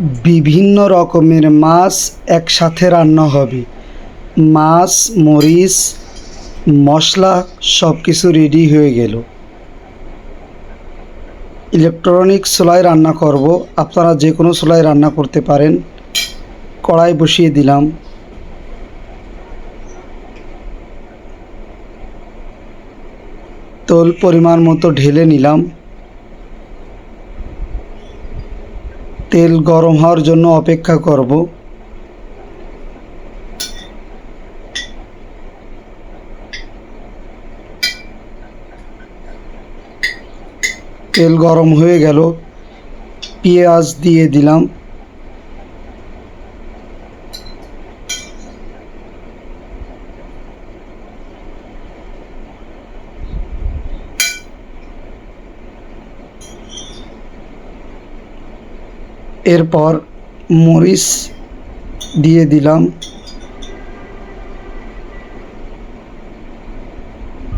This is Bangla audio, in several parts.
বিভিন্ন রকমের মাছ একসাথে রান্না হবে। মাছ, মরিচ, মশলা সব কিছু রেডি হয়ে গেল। ইলেকট্রনিক চুলায় রান্না করব। আপনারা যে কোনো চুলায় রান্না করতে পারেন। কড়াই বসিয়ে দিলাম। তোল পরিমাণ মতো ঢেলে নিলাম। তেল গরম হওয়ার জন্য অপেক্ষা করব। তেল গরম হয়ে গেল। পেঁয়াজ দিয়ে দিলাম। এরপর মরিচ দিয়ে দিলাম।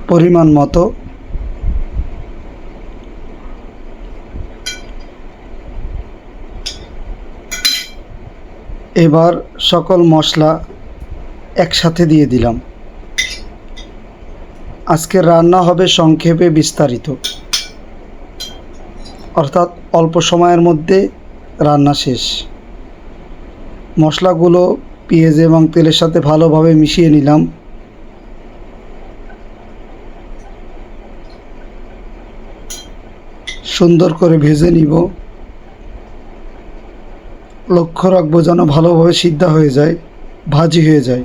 পরিমাণ মতো। এবার সকল মশলা একসাথে দিয়ে দিলাম। আজকের রান্না হবে সংক্ষেপে বিস্তারিত। অর্থাৎ অল্প সময়ের মধ্যে রান্না শেষ। মশলাগুলো পেঁয়াজ এবং তেলের সাথে ভালোভাবে মিশিয়ে নিলাম। সুন্দর করে ভেজে নিব। লক্ষ্য রাখব যেন ভালোভাবে সিদ্ধ হয়ে যায়, ভাজি হয়ে যায়।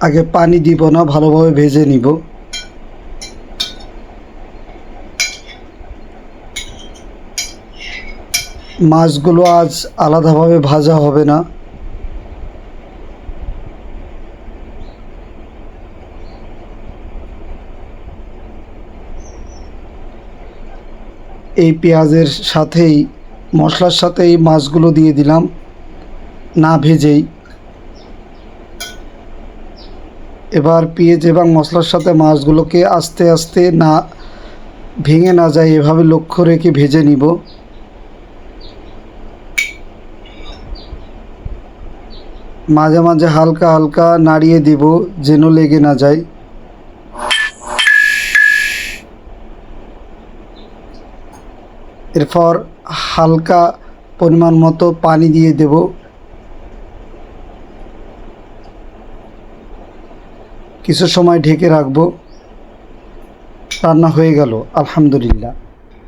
আগে পানি দিব না, ভালোভাবে ভেজে নিব। মাছগুলো আজ আলাদাভাবে ভাজা হবে না। এই পেঁয়াজের সাথেই, মশলার সাথেই মাছগুলো দিয়ে দিলাম, না ভেজেই। এবার পেঁয়াজ এবং মশলার সাথে মাছগুলোকে আস্তে আস্তে না, ভেঙে না যায়, এভাবে লক্ষ্য রেখে ভেজে নিব। মাঝে মাঝে হালকা হালকা নাড়িয়ে দিব যেন লেগে না যায়। এরপর হালকা পরিমাণ মতো পানি দিয়ে দেব। কিছু সময় ঢেকে রাখব। রান্না হয়ে গেল, আলহামদুলিল্লাহ।